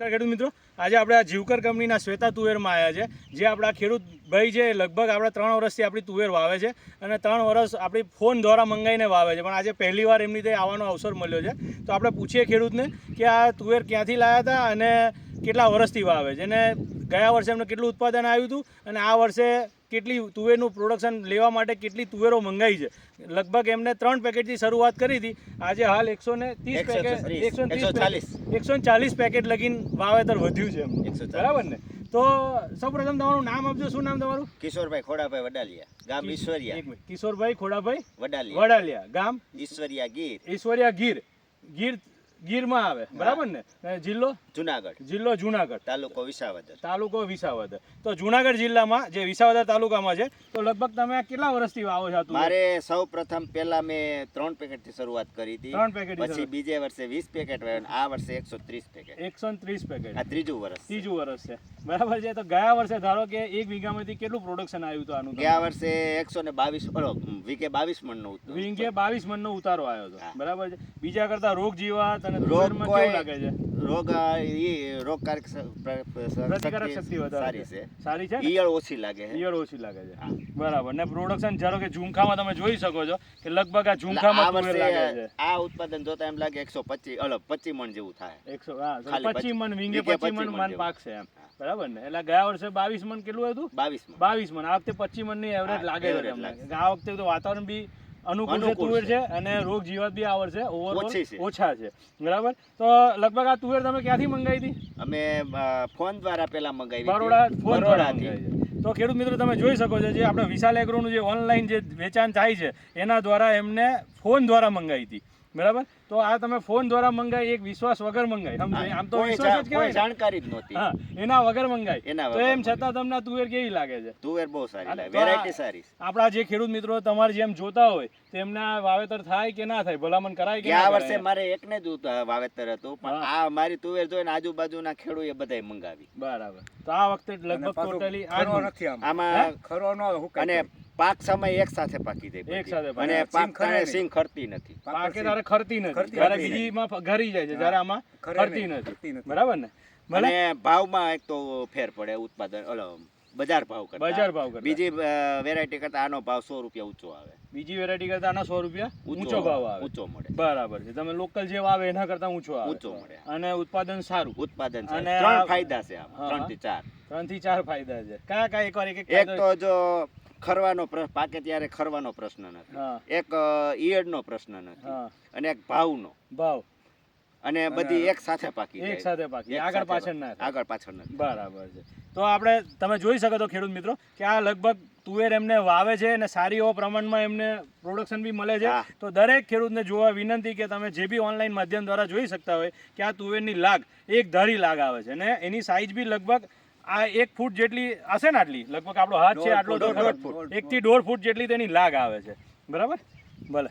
ખેડૂત મિત્રો. આજે આપણે આ જીવકર કંપનીના શ્વેતા તુવેરમાં આવ્યા છે. જે આપણા ખેડૂત ભાઈ છે લગભગ આપણે ત્રણ વર્ષથી આપણી તુવેર વાવે છે અને ત્રણ વર્ષ આપણી ફોન દ્વારા મંગાવીને વાવે છે. પણ આજે પહેલી વાર એમની ત્યાં આવવાનો અવસર મળ્યો છે. તો આપણે પૂછીએ ખેડૂતને કે આ તુવેર ક્યાંથી લાવ્યા હતા અને કેટલા વર્ષથી વાવે છે? અને ગયા વર્ષે એમને કેટલું ઉત્પાદન આવ્યું હતું અને આ વર્ષે કેટલી તુવેરનું પ્રોડક્શન લેવા માટે કેટલી તુવેરો મંગાવી છે. લગભગ એમને ત્રણ પેકેટથી શરૂઆત કરી હતી. આજે હાલ એકસો ને ત્રીસ પેકેટ એકસો એકસો ચાલીસ. પેકેટ લગીન વાવેતર વધ્યું છે એમનું. બરાબર ને? તો સૌપ્રથમ તમારું નામ આપજો. શું નામ તમારું? કિશોરભાઈ ખોડાભાઈ વડાલિયા. ગામ ઈશ્વરિયા. કિશોરભાઈ ખોડાભાઈ વડાલિયા. વડાલિયા. ગામ? ઈશ્વરિયા ગીર. ઈશ્વરિયા ગીર. ગીર ગીરમાં આવે બરાબર ને? જિલ્લો? જુનાગઢ. જિલ્લો જુનાગઢ. તાલુકો વિસાવદર. તાલુકો વિસાવદર. તો જુનાગઢ જિલ્લામાં જે વિસાવદર તાલુકામાં છે તો લગભગ તમે કેટલા વર્ષથી વાવો છો મારે સૌ પ્રથમ પહેલા મેં ત્રણ પેકેટથી શરૂઆત કરી હતી. ત્રણ પેકેટ પછી બીજે વર્ષે વીસ પેકેટ વાવ્યા અને આ વર્ષે એકસો ત્રીસ પેકેટ. એકસો ત્રીસ પેકેટ. આ ત્રીજું વર્ષ ત્રીજું વર્ષ છે. બરાબર છે? તો ગયા વર્ષે ધારો કે એક વીઘામાંથી કેટલું પ્રોડક્શન આવ્યું હતું આનું? ગયા વર્ષે એકસો ને બાવીસ વીઘે બાવીસ મણનો. વીંગે બાવીસ મણનો ઉતારો આવ્યો હતો. બરાબર છે? બીજા કરતા રોગ જીવાત અને રોગ કેવું લાગે છે? રોગ અ, રોગકારક સ- પ્ર- પ્ર- પ્રતિકારક શક્તિ વધારે છે. છે. સારી છે ઈયળ ઓછી લાગે છે. ઈયળ ઓછી લાગે છે. બરાબર. ને પ્રોડક્શન ધારો કે ઝુમખામાં તમે જોઈ શકો છો કે લગભગ આ ઝુમખામાં તુવેર લાગે છે. આ ઉત્પાદન જોતા એમ લાગે એકસો પચીસ અલગ પચીસ મણ જેવું થાય. એકસો હા ખાલી પચીસ મણ વીંગે વીંગે પચીસ મણ 25 મણ જેવું. પાકશે એમ. બરાબર ને? એટલે ગયા વર્ષે બાવીસ મણ કેટલું હતું? બાવીસ મણ. બાવીસ મણ. આ વખતે પચીસ મણની એવરેજ લાગે છે લાગે. આ વખતે તો વાતાવરણ બી અનુકૂળ છે તુવેર છે. અને રોગ જીવાત બી આવર છે ઓવરઓલ ઓછી છે. બરાબર? તો લગભગ આ તુવેર તમે ક્યાંથી મંગાવી હતી? અમે ફોન દ્વારા પેલા મંગાવી બરોડા ફોન દ્વારા. તો ખેડૂત મિત્રો તમે જોઈ શકો છો જે આપણે વિશાલ એગ્રોનું જે ઓનલાઈન જે વેચાણ થાય છે એના દ્વારા એમને ફોન દ્વારા મંગાવી હતી. બરાબર? તો આ તમે ફોન દ્વારા મંગાઈ એક વિશ્વાસ વગર મંગાઈ. સમજો આમ તો વિશ્વાસ જા- કહેવાય જાણકારી જ નહોતી. હા એના વગર મંગાઈ. તો એમ છતાં તમને તુવેર કેવી લાગે છે? તુવેર બહુ સારી લાગે. વેરાયટી સારી. આપણા જે ખેડૂત મિત્રો તમારે જેમ જોતા હોય તેમના વાવેતર થાય કે ના થાય? ભલામણ કરાય કે આ વર્ષે મારે એકને જ વાવેતર હતું પણ આ મારી તુવેર જોઈને આજુબાજુના ખેડૂએ બધાય મંગાવી. બરાબર. તો આ વખતે લગભગ ટોટલી આ ખરો નથી આમાં. ખરો નો અને પાક સમય એક સાથે પાકી જાય એક સાથે અને પાક ખરે સિંગ ખરતી નથી. પાકે તારે ખરતી નથી. જ્યારે. બીજીમાં ઘરી જાય છે જ્યારે આમાં ખરતી નથી. બરાબર ને? અને ભાવમાં એક તો ફેર પડે ઉત્પાદન ઓલો બજાર ભાવ કરતા. બજાર ભાવ કરતા. બીજી વેરાયટી કરતા આનો ભાવ સો રૂપિયા ઊંચો આવે. બીજી વેરાયટી કરતા આનો સો રૂપિયા ઊંચો ભાવ આવે. ઊંચો મળે. બરાબર છે. તમે લોકલ જે આવે એના કરતા ઊંચો આવે. ઊંચો મળે. અને ઉત્પાદન સારું. ઉત્પાદન અને સારું. ત્રણ ફાયદા છે આમ. ત્રણથી ચાર. ત્રણથી ચાર ફાયદા છે. કયા કયા એકવાર એક એક એક તો જો ખરવાનો પાકે ત્યારે ખરવાનો પ્રશ્ન નથી. એક ઈયળનો પ્રશ્ન નથી. અને એક ભાવનો. ભાવ. અને બધી એક સાથે પાકી એક સાથે પાકી આગળ પાછળ ના આગળ પાછળ ના બરાબર છે. તો આપણે તમે જોઈ શકો છો ખેડૂત મિત્રો કે આ લગભગ તુવેર એમને વાવે છે અને સારી એવો પ્રમાણમાં એમને પ્રોડક્શન બી મળે છે. તો દરેક ખેડૂતને જોવા વિનંતી કે તમે જે બી ઓનલાઈન માધ્યમ દ્વારા જોઈ શકતા હોય કે આ તુવેરની લાગ એક ધારી લાગ આવે છે. અને એની સાઈઝ બી લગભગ આ એક ફૂટ જેટલી હશે ને આટલી? લગભગ આપણો હાથ છે આટલો એક થી દોઢ ફૂટ. એકથી દોઢ ફૂટ જેટલી તેની લાગ આવે છે. બરાબર? ભલે.